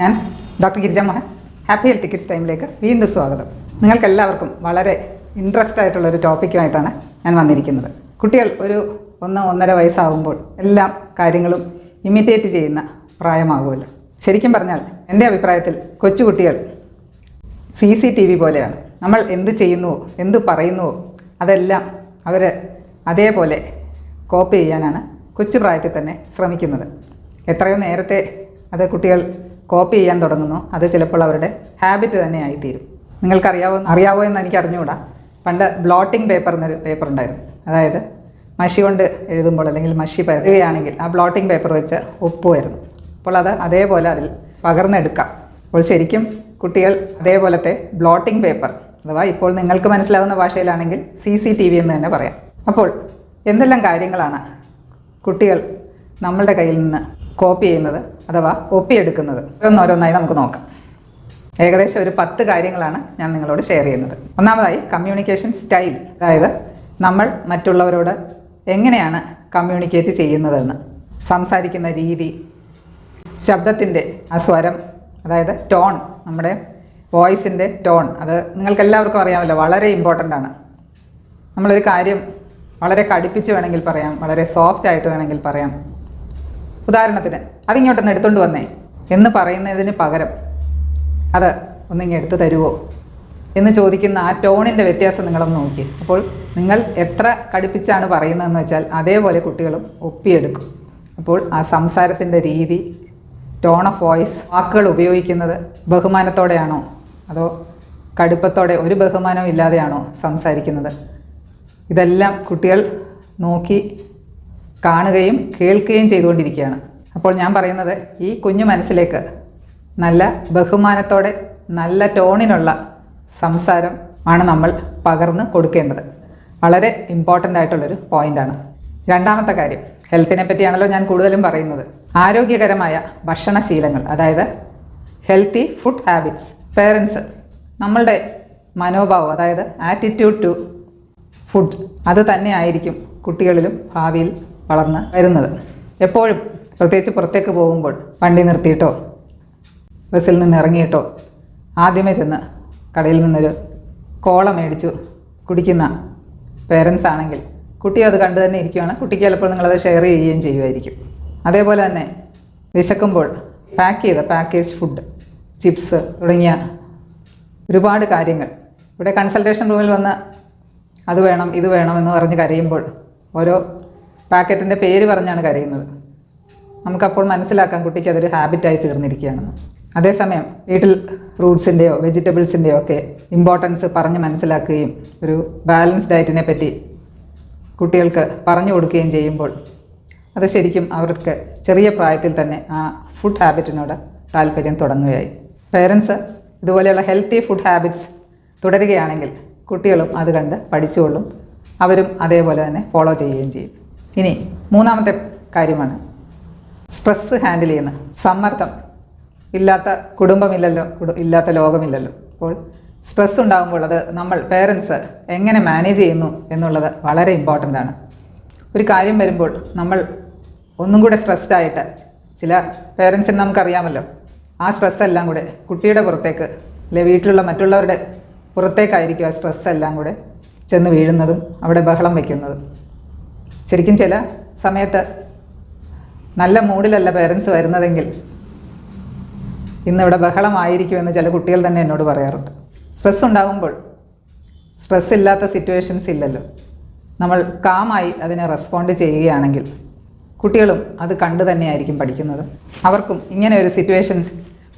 ഞാൻ doctor Girija Mohan. Happy health kids ടൈമിലേക്ക് വീണ്ടും സ്വാഗതം. നിങ്ങൾക്കെല്ലാവർക്കും വളരെ ഇൻട്രസ്റ്റ് ആയിട്ടുള്ള ഒരു ടോപ്പിക്കുമായിട്ടാണ് ഞാൻ വന്നിരിക്കുന്നത്. കുട്ടികൾ ഒരു ഒന്ന് ഒന്നര വയസ്സാകുമ്പോൾ എല്ലാ കാര്യങ്ങളും ഇമിറ്റേറ്റ് ചെയ്യുന്ന പ്രായമാകുമല്ലോ. ശരിക്കും പറഞ്ഞാൽ എന്റെ അഭിപ്രായത്തിൽ കൊച്ചുകുട്ടികൾ സി സി ടി വി പോലെയാണ്. നമ്മൾ എന്ത് ചെയ്യുന്നുവോ എന്ത് പറയുന്നുവോ അതെല്ലാം അവർ അതേപോലെ കോപ്പി ചെയ്യാനാണ് കൊച്ചു പ്രായത്തിൽ തന്നെ ശ്രമിക്കുന്നത്. എത്രയോ നേരത്തെ അത് കുട്ടികൾ കോപ്പി ചെയ്യാൻ തുടങ്ങുന്നു. അത് ചിലപ്പോൾ അവരുടെ ഹാബിറ്റ് തന്നെ ആയിത്തീരും. നിങ്ങൾക്കറിയാവോ അറിയാവോ എന്ന് എനിക്ക് അറിഞ്ഞുകൂടാ പണ്ട് ബ്ലോട്ടിംഗ് പേപ്പർ എന്നൊരു പേപ്പർ ഉണ്ടായിരുന്നു. അതായത് മഷി കൊണ്ട് എഴുതുമ്പോൾ അല്ലെങ്കിൽ മഷി പരതുകയാണെങ്കിൽ ആ ബ്ലോട്ടിംഗ് പേപ്പർ വെച്ച് ഒപ്പുമായിരുന്നു. അപ്പോൾ അത് അതേപോലെ അതിൽ പകർന്നെടുക്കാം. അപ്പോൾ ശരിക്കും കുട്ടികൾ അതേപോലത്തെ ബ്ലോട്ടിംഗ് പേപ്പർ അഥവാ ഇപ്പോൾ നിങ്ങൾക്ക് മനസ്സിലാവുന്ന ഭാഷയിലാണെങ്കിൽ സി സി ടി വി എന്ന് തന്നെ പറയാം. അപ്പോൾ എന്തെല്ലാം കാര്യങ്ങളാണ് കുട്ടികൾ നമ്മളുടെ കയ്യിൽ നിന്ന് കോപ്പി ചെയ്യുന്നത് അഥവാ ഒപ്പിയെടുക്കുന്നത് ഓരോന്നോരോന്നായി നമുക്ക് നോക്കാം. ഏകദേശം ഒരു പത്ത് കാര്യങ്ങളാണ് ഞാൻ നിങ്ങളോട് ഷെയർ ചെയ്യുന്നത്. ഒന്നാമതായി കമ്മ്യൂണിക്കേഷൻ സ്റ്റൈൽ അതായത് നമ്മൾ മറ്റുള്ളവരോട് എങ്ങനെയാണ് കമ്മ്യൂണിക്കേറ്റ് ചെയ്യുന്നതെന്ന്. സംസാരിക്കുന്ന രീതി ശബ്ദത്തിന്റെ ആ സ്വരം അതായത് ടോൺ നമ്മുടെ വോയിസിന്റെ ടോൺ അത് നിങ്ങൾക്ക് എല്ലാവർക്കും അറിയാമല്ലോ വളരെ ഇമ്പോർട്ടന്റ് ആണ്. നമ്മളൊരു കാര്യം വളരെ കടുപ്പിച്ച് വേണമെങ്കിൽ പറയാം വളരെ സോഫ്റ്റ് ആയിട്ട് വേണമെങ്കിൽ പറയാം. ഉദാഹരണത്തിന് അതിങ്ങോട്ടൊന്ന് എടുത്തുകൊണ്ട് വന്നേ എന്ന് പറയുന്നതിന് പകരം അത് ഒന്നിങ്ങ് എടുത്തു തരുമോ എന്ന് ചോദിക്കുന്ന ആ ടോണിന്റെ വ്യത്യാസം നിങ്ങളൊന്ന് നോക്കി അപ്പോൾ നിങ്ങൾ എത്ര കടുപ്പിച്ചാണ് പറയുന്നതെന്ന് വെച്ചാൽ അതേപോലെ കുട്ടികളും ഒപ്പിയെടുക്കും. അപ്പോൾ ആ സംസാരത്തിന്റെ രീതി ടോൺ ഓഫ് വോയിസ് വാക്കുകൾ ഉപയോഗിക്കുന്നത് ബഹുമാനത്തോടെയാണോ അതോ കടുപ്പത്തോടെ ഒരു ബഹുമാനവും ഇല്ലാതെയാണോ സംസാരിക്കുന്നത്? ഇതെല്ലാം കുട്ടികൾ നോക്കി കാണുകയും കേൾക്കുകയും ചെയ്തുകൊണ്ടിരിക്കുകയാണ്. അപ്പോൾ ഞാൻ പറയുന്നത് ഈ കുഞ്ഞു മനസ്സിലേക്ക് നല്ല ബഹുമാനത്തോടെ നല്ല ടോണിനുള്ള സംസാരം ആണ് നമ്മൾ പകർന്ന് കൊടുക്കേണ്ടത്. വളരെ ഇമ്പോർട്ടന്റ് ആയിട്ടുള്ളൊരു പോയിന്റാണ് രണ്ടാമത്തെ കാര്യം ഹെൽത്തിനെ പറ്റിയാണല്ലോ ഞാൻ കൂടുതലും പറയുന്നത്. ആരോഗ്യകരമായ ഭക്ഷണശീലങ്ങൾ അതായത് ഹെൽത്തി ഫുഡ് ഹാബിറ്റ്സ് പേരൻസ് നമ്മളുടെ മനോഭാവം അതായത് ആറ്റിറ്റ്യൂഡ് ടു ഫുഡ് അത് തന്നെ ആയിരിക്കും കുട്ടികളിലും ഭാവിയിൽ വളർന്ന് വരുന്നത്. എപ്പോഴും പ്രത്യേകിച്ച് പുറത്തേക്ക് പോകുമ്പോൾ വണ്ടി നിർത്തിയിട്ടോ ബസ്സിൽ നിന്ന് ഇറങ്ങിയിട്ടോ ആദ്യമേ ചെന്ന് കടയിൽ നിന്നൊരു കോള മേടിച്ചു കുടിക്കുന്ന പേരൻസ് ആണെങ്കിൽ കുട്ടി അത് കണ്ടു തന്നെ ഇരിക്കുകയാണ് കുട്ടിക്ക് ചിലപ്പോൾ നിങ്ങളത് ഷെയർ ചെയ്യുകയും ചെയ്യുമായിരിക്കും. അതേപോലെ തന്നെ വിശക്കുമ്പോൾ പാക്ക് ചെയ്ത പാക്കേജ് ഫുഡ് ചിപ്സ് തുടങ്ങിയ ഒരുപാട് കാര്യങ്ങൾ. ഇവിടെ കൺസൾട്ടേഷൻ റൂമിൽ വന്ന് അത് വേണം ഇത് വേണം എന്ന് പറഞ്ഞ് കരയുമ്പോൾ ഓരോ പാക്കറ്റിന്റെ പേര് പറഞ്ഞാണ് കരയുന്നത്. നമുക്കപ്പോൾ മനസ്സിലാക്കാൻ കുട്ടിക്ക് അതൊരു ഹാബിറ്റായി തീർന്നിരിക്കുകയാണെന്ന്. അതേസമയം വീട്ടിൽ ഫ്രൂട്ട്സിന്റെയോ വെജിറ്റബിൾസിന്റെയോ ഒക്കെ ഇമ്പോർട്ടൻസ് പറഞ്ഞ് മനസ്സിലാക്കുകയും ഒരു ബാലൻസ് ഡയറ്റിനെ പറ്റി കുട്ടികൾക്ക് പറഞ്ഞു കൊടുക്കുകയും ചെയ്യുമ്പോൾ അത് ശരിക്കും അവർക്ക് ചെറിയ പ്രായത്തിൽ തന്നെ ആ ഫുഡ് ഹാബിറ്റിനോട് താല്പര്യം തുടങ്ങുകയായി. പേരൻസ് ഇതുപോലെയുള്ള ഹെൽത്തി ഫുഡ് ഹാബിറ്റ്സ് തുടരുകയാണെങ്കിൽ കുട്ടികളും അത് കണ്ട് പഠിച്ചുകൊള്ളും. അവരും അതേപോലെ തന്നെ ഫോളോ ചെയ്യുകയും ചെയ്യും. ഇനി മൂന്നാമത്തെ കാര്യമാണ്. സ്ട്രെസ്സ് ഹാൻഡിൽ ചെയ്യുന്ന സമ്മർദ്ദം. ഇല്ലാത്ത കുടുംബമില്ലല്ലോ കുടു ഇല്ലാത്ത ലോകമില്ലല്ലോ. അപ്പോൾ സ്ട്രെസ് ഉണ്ടാകുമ്പോൾ അത് നമ്മൾ പേരൻസ് എങ്ങനെ മാനേജ് ചെയ്യുന്നു എന്നുള്ളത് വളരെ ഇമ്പോർട്ടന്റ് ആണ്. ഒരു കാര്യം വരുമ്പോൾ നമ്മൾ ഒന്നും കൂടെ സ്ട്രെസ്ഡ് ആയിട്ട് ചില പേരൻസിന് നമുക്കറിയാമല്ലോ. ആ സ്ട്രെസ് എല്ലാം കൂടെ കുട്ടിയുടെ പുറത്തേക്ക് അല്ലെ വീട്ടിലുള്ള മറ്റുള്ളവരുടെ പുറത്തേക്കായിരിക്കും ആ സ്ട്രെസ് എല്ലാം കൂടെ ചെന്ന് വീഴുന്നതും അവിടെ ബഹളം വയ്ക്കുന്നതും ശരിക്കും ചില സമയത്ത് നല്ല മൂഡിലല്ല പേരൻസ് വരുന്നതെങ്കിൽ ഇന്നിവിടെ ബഹളമായിരിക്കുമെന്ന് ചില കുട്ടികൾ തന്നെ എന്നോട് പറയാറുണ്ട്. സ്ട്രെസ് ഉണ്ടാകുമ്പോൾ സ്ട്രെസ് ഇല്ലാത്ത സിറ്റുവേഷൻസ് ഇല്ലല്ലോ. നമ്മൾ കാമായി അതിനെ റെസ്പോണ്ട് ചെയ്യുകയാണെങ്കിൽ കുട്ടികളും അത് കണ്ടു തന്നെയായിരിക്കും പഠിക്കുന്നത്. അവർക്കും ഇങ്ങനെ ഒരു സിറ്റുവേഷൻസ്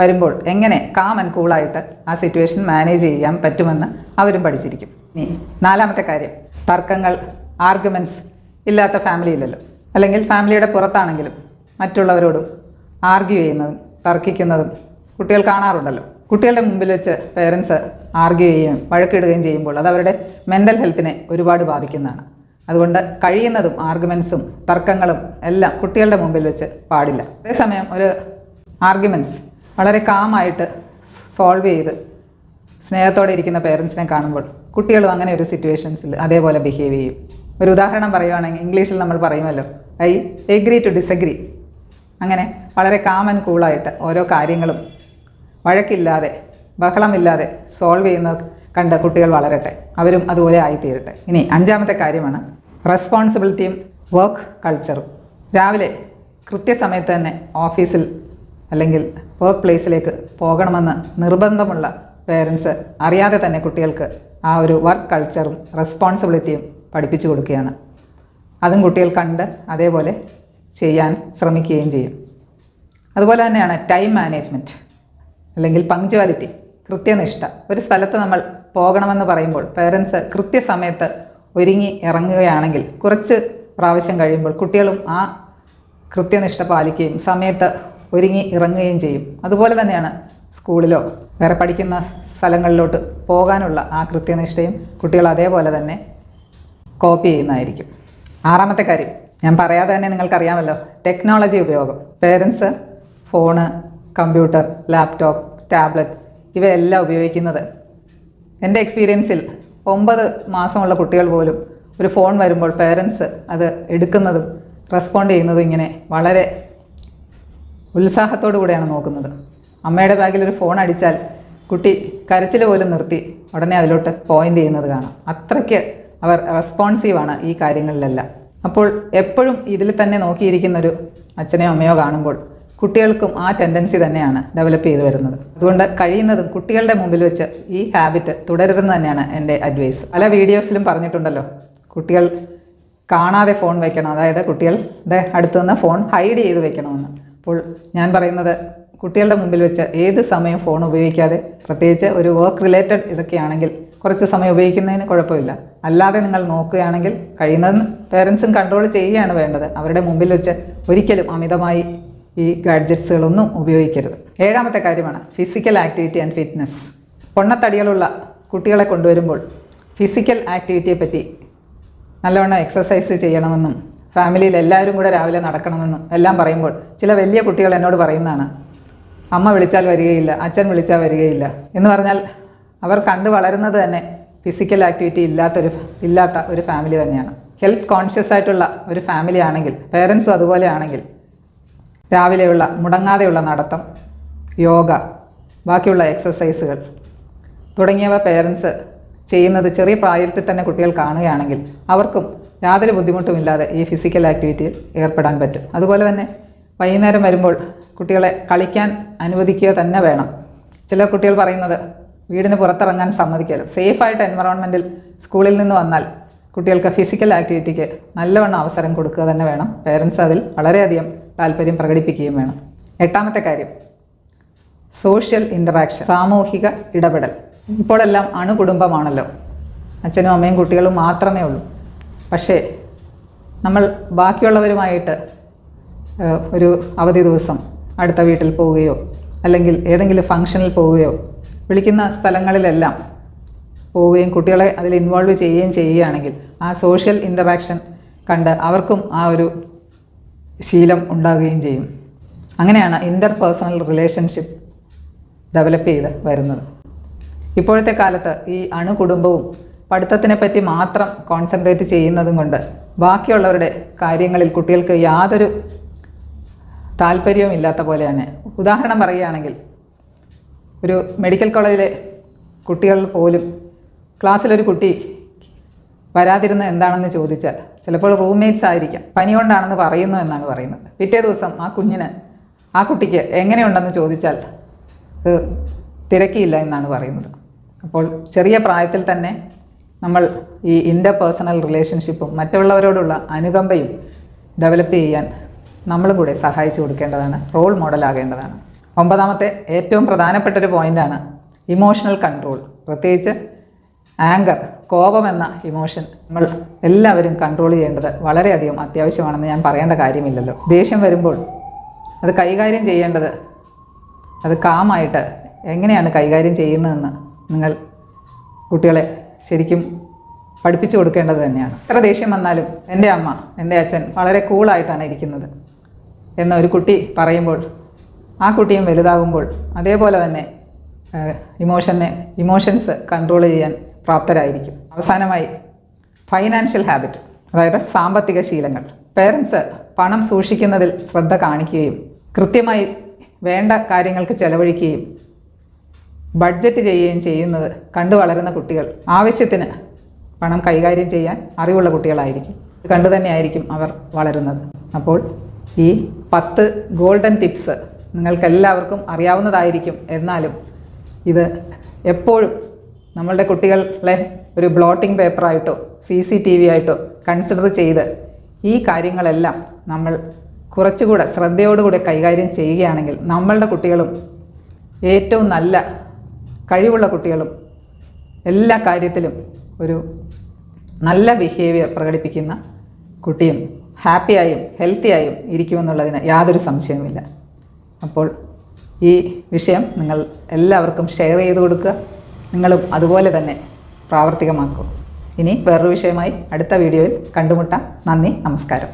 വരുമ്പോൾ എങ്ങനെ കാം ആൻഡ് കൂളായിട്ട് ആ സിറ്റുവേഷൻ മാനേജ് ചെയ്യാൻ പറ്റുമെന്ന് അവരും പഠിച്ചിരിക്കും. ഇനി നാലാമത്തെ കാര്യം തർക്കങ്ങൾ ആർഗ്യുമെന്റ്സ് ഇല്ലാത്ത ഫാമിലിയിലല്ലോ അല്ലെങ്കിൽ ഫാമിലിയുടെ പുറത്താണെങ്കിലും മറ്റുള്ളവരോടും ആർഗ്യൂ ചെയ്യുന്നതും തർക്കിക്കുന്നതും കുട്ടികൾ കാണാറുണ്ടല്ലോ. കുട്ടികളുടെ മുമ്പിൽ വെച്ച് പേരൻസ് ആർഗ്യൂ ചെയ്യുകയും വഴക്കിടുകയും ചെയ്യുമ്പോൾ അത് അവരുടെ മെന്റൽ ഹെൽത്തിനെ ഒരുപാട് ബാധിക്കുന്നതാണ്. അതുകൊണ്ട് കഴിയുന്നതും ആർഗ്യുമെൻസും തർക്കങ്ങളും എല്ലാം കുട്ടികളുടെ മുമ്പിൽ വെച്ച് പാടില്ല. അതേസമയം ഒരു ആർഗ്യുമെന്റ്സ് വളരെ കാമായിട്ട് സോൾവ് ചെയ്ത് സ്നേഹത്തോടെ ഇരിക്കുന്ന പേരൻസിനെ കാണുമ്പോൾ കുട്ടികളും അങ്ങനെ ഒരു സിറ്റുവേഷൻസിൽ അതേപോലെ ബിഹേവ് ചെയ്യും. ഒരു ഉദാഹരണം പറയുവാണെങ്കിൽ ഇംഗ്ലീഷിൽ നമ്മൾ പറയുമല്ലോ. ഐ എഗ്രി ടു ഡിസഗ്രി അങ്ങനെ വളരെ കാമൻ കൂളായിട്ട് ഓരോ കാര്യങ്ങളും വഴക്കില്ലാതെ ബഹളമില്ലാതെ സോൾവ് ചെയ്യുന്ന കണ്ട കുട്ടികൾ വളരട്ടെ. അവരും അതുപോലെ ആയിത്തീരട്ടെ. ഇനി അഞ്ചാമത്തെ കാര്യമാണ് റെസ്പോൺസിബിലിറ്റിയും വർക്ക് കൾച്ചറും രാവിലെ കൃത്യസമയത്ത് തന്നെ ഓഫീസിൽ അല്ലെങ്കിൽ വർക്ക് പ്ലേസിലേക്ക് പോകണമെന്ന് നിർബന്ധമുള്ള പേരൻസ് അറിയാതെ തന്നെ കുട്ടികൾക്ക് ആ ഒരു വർക്ക് കൾച്ചറും റെസ്പോൺസിബിലിറ്റിയും പഠിപ്പിച്ചു കൊടുക്കുകയാണ്. അതും കുട്ടികൾ കണ്ട് അതേപോലെ ചെയ്യാൻ ശ്രമിക്കുകയും ചെയ്യും. അതുപോലെ തന്നെയാണ് ടൈം മാനേജ്മെന്റ് അല്ലെങ്കിൽ പങ്ക്ച്വാലിറ്റി കൃത്യനിഷ്ഠ. ഒരു സ്ഥലത്ത് നമ്മൾ പോകണമെന്ന് പറയുമ്പോൾ പേരൻസ് കൃത്യസമയത്ത് ഒരുങ്ങി ഇറങ്ങുകയാണെങ്കിൽ കുറച്ച് പ്രാവശ്യം കഴിയുമ്പോൾ കുട്ടികളും ആ കൃത്യനിഷ്ഠ പാലിക്കുകയും സമയത്ത് ഒരുങ്ങി ഇറങ്ങുകയും ചെയ്യും. അതുപോലെ തന്നെയാണ് സ്കൂളിലോ വേറെ പഠിക്കുന്ന സ്ഥലങ്ങളിലോട്ട് പോകാനുള്ള ആ കൃത്യനിഷ്ഠയും കുട്ടികൾ അതേപോലെ തന്നെ കോപ്പി ചെയ്യുന്നതായിരിക്കും. ആറാമത്തെ കാര്യം ഞാൻ പറയാതെ തന്നെ നിങ്ങൾക്കറിയാമല്ലോ ടെക്നോളജി ഉപയോഗം. Parents phone computer laptop tablet ഇവയെല്ലാം ഉപയോഗിക്കുന്നത്. എന്റെ എക്സ്പീരിയൻസിൽ ഒമ്പത് മാസമുള്ള കുട്ടികൾ പോലും ഒരു ഫോൺ വരുമ്പോൾ പേരൻസ് അത് എടുക്കുന്നതും റെസ്പോണ്ട് ചെയ്യുന്നതും ഇങ്ങനെ വളരെ ഉത്സാഹത്തോടു കൂടെയാണ് നോക്കുന്നത്. അമ്മയുടെ ബാഗിൽ ഒരു ഫോൺ അടിച്ചാൽ കുട്ടി കരച്ചിൽ പോലും നിർത്തി ഉടനെ അതിലോട്ട് പോയിന്റ് ചെയ്യുന്നത് കാണാം. അത്രയ്ക്ക് അവർ റെസ്പോൺസീവാണ് ഈ കാര്യങ്ങളിലെല്ലാം. അപ്പോൾ എപ്പോഴും ഇതിൽ തന്നെ നോക്കിയിരിക്കുന്നൊരു അച്ഛനെയോ അമ്മയോ കാണുമ്പോൾ കുട്ടികൾക്കും ആ ടെൻഡൻസി തന്നെയാണ് ഡെവലപ്പ് ചെയ്തു വരുന്നത്. അതുകൊണ്ട് കഴിയുന്നതും കുട്ടികളുടെ മുമ്പിൽ വെച്ച് ഈ ഹാബിറ്റ് തുടരുന്നത് തന്നെയാണ് എന്റെ അഡ്വൈസ് പല വീഡിയോസിലും പറഞ്ഞിട്ടുണ്ടല്ലോ കുട്ടികൾ കാണാതെ ഫോൺ വെക്കണം. അതായത് കുട്ടികളുടെ അടുത്ത് നിന്ന് ഫോൺ ഹൈഡ് ചെയ്ത് വെക്കണമെന്ന്. അപ്പോൾ ഞാൻ പറയുന്നത് കുട്ടികളുടെ മുമ്പിൽ വെച്ച് ഏത് സമയം ഫോൺ ഉപയോഗിക്കാതെ പ്രത്യേകിച്ച് ഒരു വർക്ക് റിലേറ്റഡ് ഇതൊക്കെയാണെങ്കിൽ കുറച്ച് സമയം ഉപയോഗിക്കുന്നതിന് കുഴപ്പമില്ല. അല്ലാതെ നിങ്ങൾ നോക്കുകയാണെങ്കിൽ കഴിയുന്നതും പേരൻസും കൺട്രോൾ ചെയ്യുകയാണ് വേണ്ടത്. അവരുടെ മുമ്പിൽ വെച്ച് ഒരിക്കലും അമിതമായി ഈ ഗാഡ്ജറ്റ്സുകളൊന്നും ഉപയോഗിക്കരുത്. ഏഴാമത്തെ കാര്യമാണ് ഫിസിക്കൽ ആക്ടിവിറ്റി ആൻഡ് ഫിറ്റ്നസ് പൊണ്ണത്തടികളുള്ള കുട്ടികളെ കൊണ്ടുവരുമ്പോൾ ഫിസിക്കൽ ആക്ടിവിറ്റിയെ പറ്റി നല്ലവണ്ണം എക്സസൈസ് ചെയ്യണമെന്നും ഫാമിലിയിൽ എല്ലാവരും കൂടെ രാവിലെ നടക്കണമെന്നും എല്ലാം പറയുമ്പോൾ ചില വലിയ കുട്ടികൾ എന്നോട് പറയുന്നതാണ് അമ്മ വിളിച്ചാൽ വരികയില്ല അച്ഛൻ വിളിച്ചാൽ വരികയില്ല. എന്ന് പറഞ്ഞാൽ അവർ കണ്ടു വളരുന്നത് തന്നെ ഫിസിക്കൽ ആക്ടിവിറ്റി ഇല്ലാത്തൊരു ഇല്ലാത്ത ഒരു ഫാമിലി തന്നെയാണ്. ഹെൽത്ത് കോൺഷ്യസ് ആയിട്ടുള്ള ഒരു ഫാമിലി ആണെങ്കിൽ പേരൻസും അതുപോലെ ആണെങ്കിൽ രാവിലെയുള്ള മുടങ്ങാതെയുള്ള നടത്തം യോഗ ബാക്കിയുള്ള എക്സസൈസുകൾ തുടങ്ങിയവ പേരൻസ് ചെയ്യുന്നത് ചെറിയ പ്രായത്തിൽ തന്നെ കുട്ടികൾ കാണുകയാണെങ്കിൽ അവർക്കും യാതൊരു ബുദ്ധിമുട്ടുമില്ലാതെ ഈ ഫിസിക്കൽ ആക്ടിവിറ്റിയിൽ ഏർപ്പെടാൻ പറ്റും. അതുപോലെ തന്നെ വൈകുന്നേരം വരുമ്പോൾ കുട്ടികളെ കളിക്കാൻ അനുവദിക്കുക തന്നെ വേണം. ചില കുട്ടികൾ പറയുന്നത് വീടിന് പുറത്തിറങ്ങാൻ സമ്മതിക്കലും. സേഫായിട്ട് എൻവറോൺമെന്റിൽ സ്കൂളിൽ നിന്ന് വന്നാൽ കുട്ടികൾക്ക് ഫിസിക്കൽ ആക്ടിവിറ്റിക്ക് നല്ലവണ്ണം അവസരം കൊടുക്കുക തന്നെ വേണം. പേരൻസ് അതിൽ വളരെയധികം താല്പര്യം പ്രകടിപ്പിക്കുകയും വേണം. എട്ടാമത്തെ കാര്യം സോഷ്യൽ ഇന്ററാക്ഷൻ സാമൂഹിക ഇടപെടൽ. ഇപ്പോഴെല്ലാം അണുകുടുംബമാണല്ലോ. അച്ഛനും അമ്മയും കുട്ടികളും മാത്രമേ ഉള്ളൂ. പക്ഷേ നമ്മൾ ബാക്കിയുള്ളവരുമായിട്ട് ഒരു അവധി ദിവസം അടുത്ത വീട്ടിൽ പോവുകയോ അല്ലെങ്കിൽ ഏതെങ്കിലും ഫംഗ്ഷനിൽ പോവുകയോ വിളിക്കുന്ന സ്ഥലങ്ങളിലെല്ലാം പോവുകയും കുട്ടികളെ അതിൽ ഇൻവോൾവ് ചെയ്യുകയും ചെയ്യുകയാണെങ്കിൽ ആ സോഷ്യൽ ഇന്ററാക്ഷൻ കണ്ട് അവർക്കും ആ ഒരു ശീലം ഉണ്ടാവുകയും ചെയ്യും. അങ്ങനെയാണ് ഇന്റർ പേഴ്സണൽ റിലേഷൻഷിപ്പ് ഡെവലപ്പ് ചെയ്ത് വരുന്നത്. ഇപ്പോഴത്തെ കാലത്ത് ഈ അണുകുടുംബവും പഠിത്തത്തിനെ പറ്റി മാത്രം കോൺസെൻട്രേറ്റ് ചെയ്യുന്നതും കൊണ്ട് ബാക്കിയുള്ളവരുടെ കാര്യങ്ങളിൽ കുട്ടികൾക്ക് യാതൊരു താല്പര്യവും ഇല്ലാത്ത പോലെയാണ്. ഉദാഹരണം പറയുകയാണെങ്കിൽ ഒരു മെഡിക്കൽ കോളേജിലെ കുട്ടികൾ പോലും ക്ലാസ്സിലൊരു കുട്ടി വരാതിരുന്ന എന്താണെന്ന് ചോദിച്ചാൽ ചിലപ്പോൾ റൂംമേറ്റ്സ് ആയിരിക്കാം. പനി കൊണ്ടാണെന്ന് പറയുന്നു എന്നാണ് പറയുന്നത്. പിറ്റേ ദിവസം ആ കുഞ്ഞിന് ആ കുട്ടിക്ക് എങ്ങനെയുണ്ടെന്ന് ചോദിച്ചാൽ അത് തിരക്കിയില്ല എന്നാണ് പറയുന്നത്. അപ്പോൾ ചെറിയ പ്രായത്തിൽ തന്നെ നമ്മൾ ഈ ഇന്റർ പേഴ്സണൽ റിലേഷൻഷിപ്പും മറ്റുള്ളവരോടുള്ള അനുകമ്പയും ഡെവലപ്പ് ചെയ്യാൻ നമ്മളും കൂടെ സഹായിച്ചു കൊടുക്കേണ്ടതാണ് റോൾ മോഡലാകേണ്ടതാണ് ഒമ്പതാമത്തെ ഏറ്റവും പ്രധാനപ്പെട്ട ഒരു പോയിന്റാണ് ഇമോഷണൽ കൺട്രോൾ. പ്രത്യേകിച്ച് ആങ്കർ കോപം എന്ന ഇമോഷൻ നമ്മൾ എല്ലാവരും കൺട്രോൾ ചെയ്യേണ്ടത് വളരെയധികം അത്യാവശ്യമാണെന്ന് ഞാൻ പറയേണ്ട കാര്യമില്ലല്ലോ. ദേഷ്യം വരുമ്പോൾ അത് കൈകാര്യം ചെയ്യേണ്ടത് അത് കാമായിട്ട് എങ്ങനെയാണ് കൈകാര്യം ചെയ്യുന്നതെന്ന് നിങ്ങൾ കുട്ടികളെ ശരിക്കും പഠിപ്പിച്ചു കൊടുക്കേണ്ടത് തന്നെയാണ്. എത്ര ദേഷ്യം വന്നാലും എന്റെ അമ്മ എന്റെ അച്ഛൻ വളരെ കൂളായിട്ടാണ് ഇരിക്കുന്നത്. എന്നൊരു കുട്ടി പറയുമ്പോൾ ആ കുട്ടിയും വലുതാകുമ്പോൾ അതേപോലെ തന്നെ ഇമോഷനെ ഇമോഷൻസ് കൺട്രോൾ ചെയ്യാൻ പ്രാപ്തരായിരിക്കും. അവസാനമായി ഫൈനാൻഷ്യൽ ഹാബിറ്റ് അതായത് സാമ്പത്തിക ശീലങ്ങൾ. പേരൻസ് പണം സൂക്ഷിക്കുന്നതിൽ ശ്രദ്ധ കാണിക്കുകയും കൃത്യമായി വേണ്ട കാര്യങ്ങൾക്ക് ചെലവഴിക്കുകയും ബഡ്ജറ്റ് ചെയ്യുകയും ചെയ്യുന്നത് കണ്ടു വളരുന്ന കുട്ടികൾ ആവശ്യത്തിന് പണം കൈകാര്യം ചെയ്യാൻ അറിവുള്ള കുട്ടികളായിരിക്കും. കണ്ടു തന്നെയായിരിക്കും അവർ വളരുന്നത്. അപ്പോൾ ഈ പത്ത് ഗോൾഡൻ ടിപ്സ് നിങ്ങൾക്കെല്ലാവർക്കും അറിയാവുന്നതായിരിക്കും. എന്നാലും ഇത് എപ്പോഴും നമ്മളുടെ കുട്ടികളെ ഒരു ബ്ലോട്ടിംഗ് പേപ്പറായിട്ടോ സി സി ടി വി ആയിട്ടോ കൺസിഡർ ചെയ്ത് ഈ കാര്യങ്ങളെല്ലാം നമ്മൾ കുറച്ചുകൂടെ ശ്രദ്ധയോടുകൂടെ കൈകാര്യം ചെയ്യുകയാണെങ്കിൽ നമ്മളുടെ കുട്ടികളും ഏറ്റവും നല്ല കഴിവുള്ള കുട്ടികളും എല്ലാ കാര്യത്തിലും ഒരു നല്ല ബിഹേവിയർ പ്രകടിപ്പിക്കുന്ന കുട്ടിയും ഹാപ്പിയായും ഹെൽത്തിയായും ഇരിക്കുമെന്നുള്ളതിന് യാതൊരു സംശയവുമില്ല. അപ്പോൾ ഈ വിഷയം നിങ്ങൾ എല്ലാവർക്കും ഷെയർ ചെയ്ത് കൊടുക്കുക. നിങ്ങളും അതുപോലെ തന്നെ പ്രാവർത്തികമാക്കുക. ഇനി വേറൊരു വിഷയമായി അടുത്ത വീഡിയോയിൽ കണ്ടുമുട്ടാം. നന്ദി നമസ്കാരം.